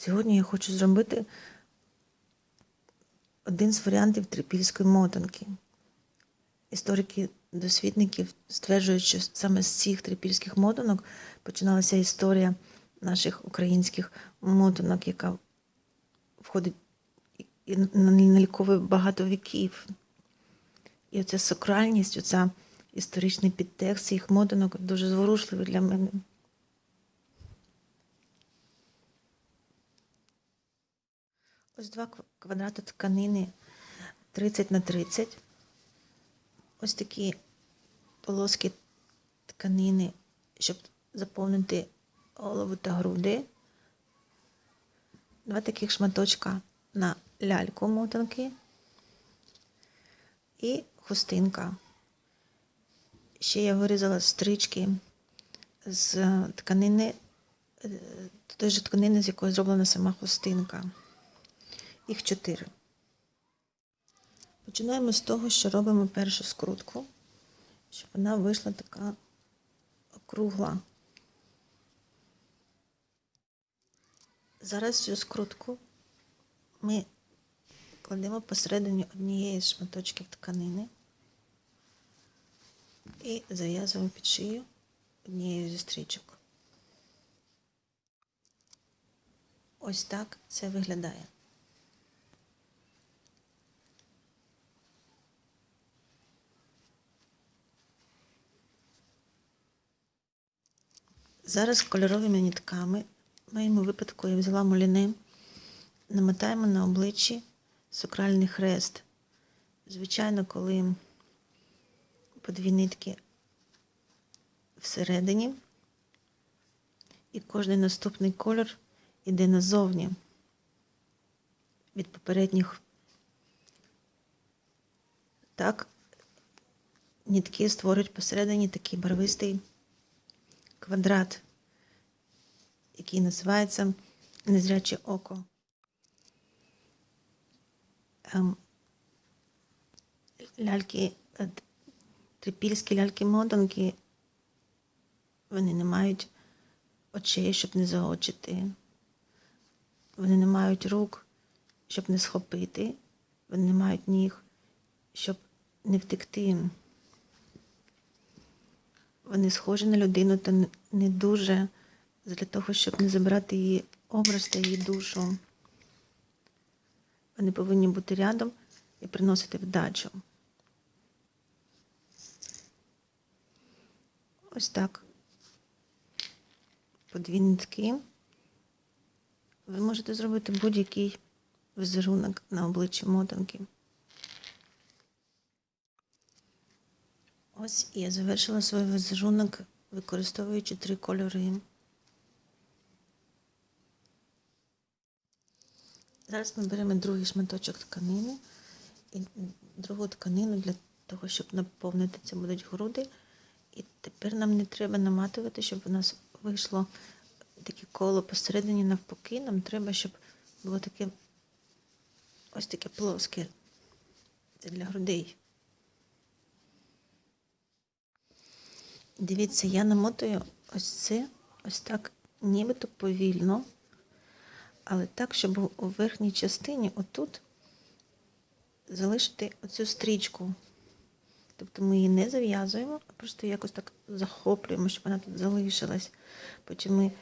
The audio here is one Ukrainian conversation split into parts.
Сьогодні я хочу зробити один з варіантів трипільської мотанки. Історики дослідників стверджують, що саме з цих трипільських мотанок починалася історія наших українських мотанок, яка входить і наліковує багато віків. І оця сакральність, оця історичний підтекст цих мотанок дуже зворушливий для мене. Ось два квадрати тканини 30 на 30. Ось такі полоски тканини, щоб заповнити голову та груди. Два таких шматочка на ляльку мотанки і хустинка. Ще я вирізала стрічки з тканини, е, той же тканини, з якої зроблена сама хустинка. Їх чотири. Починаємо з того, що робимо першу скрутку, щоб вона вийшла така округла. Зараз цю скрутку ми кладемо посередині однієї з шматочків тканини і зав'язуємо під шию однією зі стрічок. Ось так це виглядає. Зараз кольоровими нітками, в моєму випадку я взяла муліне, намотаємо на обличчі сакральний хрест. Звичайно, коли по дві нитки всередині, і кожен наступний кольор іде назовні від попередніх. Так, нитки створюють посередині такий барвистий квадрат, який називається незряче око. Ем, Ляльки, е, трипільські ляльки-мотанки, вони не мають очей, щоб не заочити. Вони не мають рук, щоб не схопити. Вони не мають ніг, щоб не втекти. Вони схожі на людину, та не- дуже для того, щоб не забрати її образ та її душу. Вони повинні бути рядом і приносити вдачу. Ось так. По нитки. Ви можете зробити будь-який візерунок на обличчі мотанки. Ось я завершила свій візерунок, використовуючи три кольори. Зараз ми беремо другий шматочок тканини і другу тканину для того, щоб наповнити це будуть груди. І тепер нам не треба наматувати, щоб у нас вийшло таке коло посередині навпаки. Нам треба, щоб було таке ось таке плоске. Це для грудей. Дивіться, я намотую ось це, ось так, нібито повільно, але так, щоб у верхній частині отут залишити оцю стрічку. Тобто ми її не зав'язуємо, а просто якось так захоплюємо, щоб вона тут залишилась. Потім ми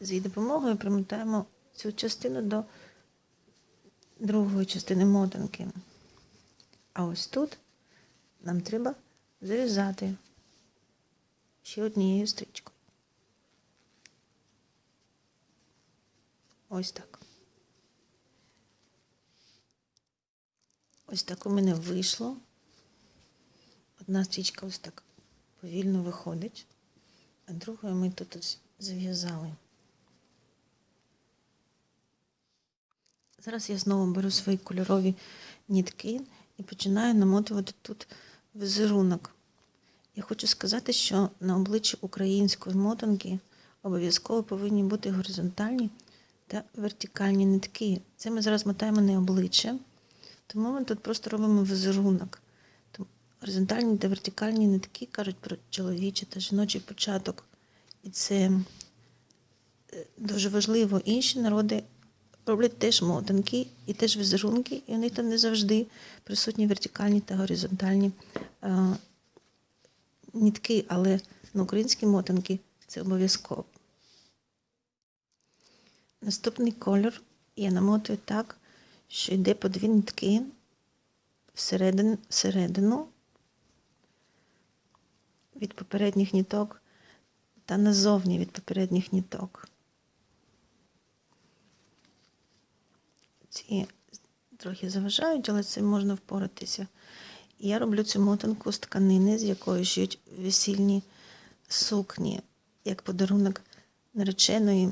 з її допомогою примотаємо цю частину до другої частини мотанки. А ось тут нам треба зав'язати ще однією стрічкою. Ось так. Ось так у мене вийшло. Одна стрічка ось так повільно виходить, а другою ми тут ось зав'язали. Зараз я знову беру свої кольорові нітки і починаю намотувати тут візерунок. Я хочу сказати, що на обличчі української мотанки обов'язково повинні бути горизонтальні та вертикальні нитки. Це ми зараз мотаємо не обличчя, тому ми тут просто робимо візерунок. Горизонтальні та вертикальні нитки кажуть про чоловічий та жіночий початок. І це е, дуже важливо, інші народи роблять теж мотанки і теж візерунки, і у них там не завжди присутні вертикальні та горизонтальні е, нітки, але на українські мотанки це обов'язково. Наступний кольор я намотую так, що йде по дві нитки всередину, від попередніх ніток та назовні від попередніх ніток. Ці трохи заважають, але цим можна впоратися. Я роблю цю мотанку з тканини, з якої шиють весільні сукні, як подарунок нареченої,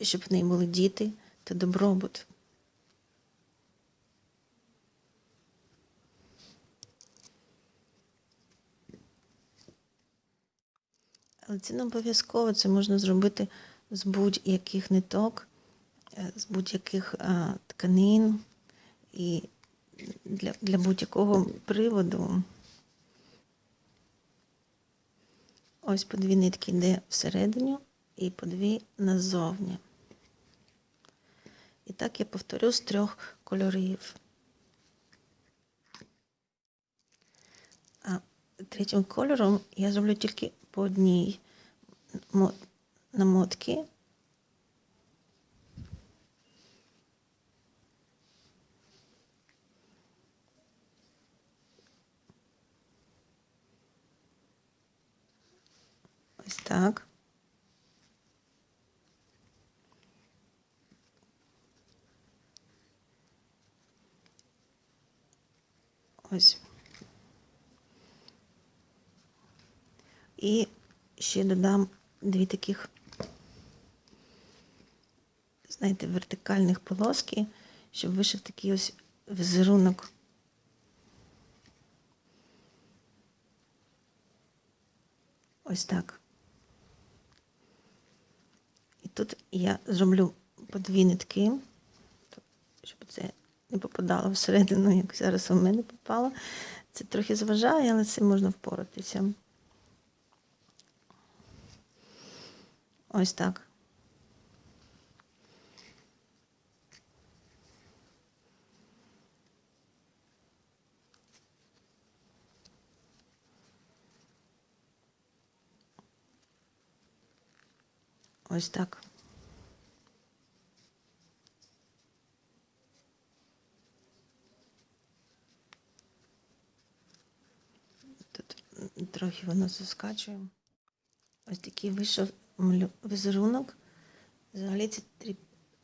щоб в неї були діти та добробут. Але це не обов'язково, це можна зробити з будь-яких ниток, е, з будь-яких а, тканин і для, для будь-якого приводу. Ось по дві нитки йде всередині і по дві назовні. І так я повторю з трьох кольорів. А третім кольором я зроблю тільки по одній мо- намотки. Ось так. Ось. І ще додам дві таких, знаєте, вертикальних полоски, щоб вийшов такий ось візерунок. Ось так. Тут я зроблю по дві нитки, щоб це не попадало всередину, як зараз у мене попало. Це трохи зважає, але це можна впоратися. Ось так. Ось так. Тут трохи воно заскачує. Ось такий вийшов візерунок. Взагалі ці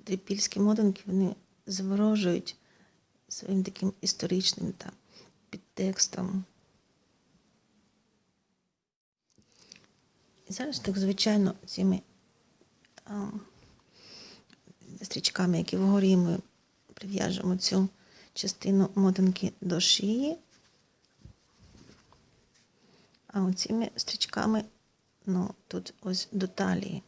трипільські мотанки вони заворожують своїм таким історичним та підтекстом. І зараз так, звичайно, цими стрічками, які вгорі ми прив'яжемо цю частину мотанки до шиї. А оціми стрічками, ну, тут ось до талії.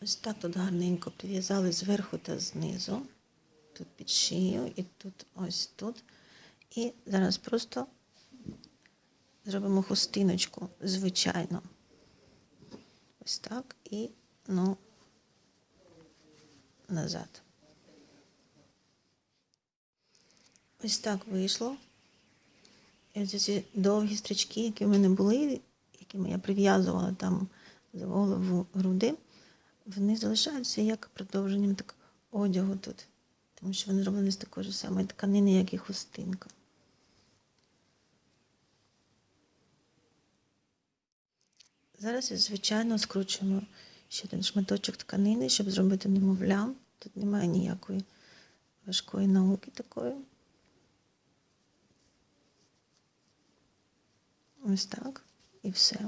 Ось так тут гарненько прив'язали зверху та знизу. Тут під шию і тут ось тут. І зараз просто зробимо хустиночку, звичайно. Ось так і ну назад. Ось так вийшло. І ось ці довгі стрічки, які в мене були, якими я прив'язувала там за голову груди, вони залишаються як продовженням так, одягу тут. Тому що вони зроблені з такої ж самої тканини, як і хустинка. Зараз, звичайно, скручуємо ще один шматочок тканини, щоб зробити немовля. Тут немає ніякої важкої науки такої. Ось так. І все.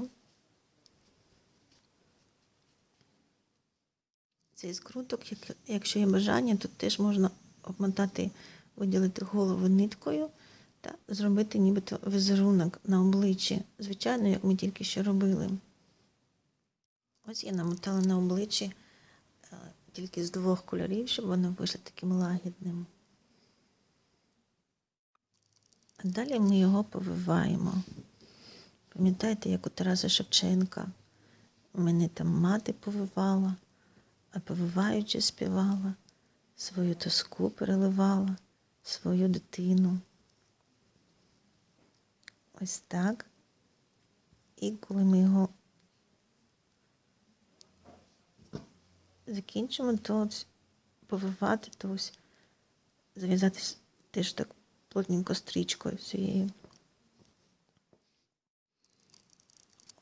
Цей скруток, якщо є бажання, тут теж можна обмотати, виділити голову ниткою та зробити нібито візерунок на обличчі. Звичайно, як ми тільки що робили. Ось я намотала на обличчі е, тільки з двох кольорів, щоб воно вийшло таким лагідним. А далі ми його повиваємо. Пам'ятаєте, як у Тараса Шевченка мене там мати повивала, а повиваючи співала, свою тоску переливала, свою дитину. Ось так. І коли ми його закінчимо, то повивати, то ось зав'язати теж так плотненько стрічкою всією.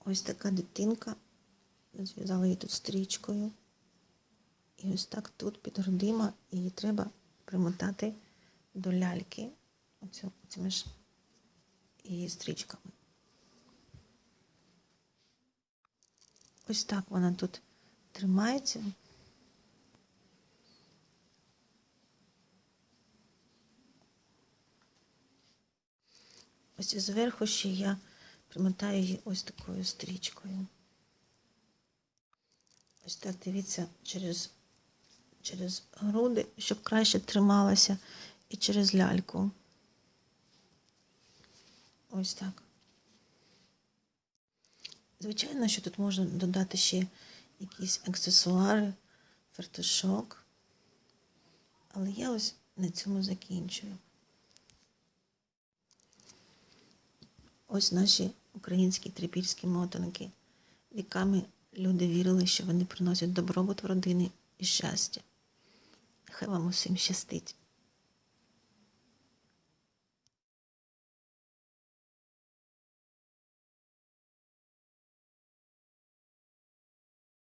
Ось така дитинка. Зв'язала її тут стрічкою. І ось так тут під грудима її треба примотати до ляльки оцю, цими ж її стрічками. Ось так вона тут тримається. Ось зверху ще я примотаю її ось такою стрічкою. Ось так дивіться через, через груди, щоб краще трималася, і через ляльку. Ось так. Звичайно, що тут можна додати ще якісь аксесуари, фартушок. Але я ось на цьому закінчую. Ось наші українські трипільські мотанки. Віками люди вірили, що вони приносять добробут в родини і щастя. Хай вам усім щастить.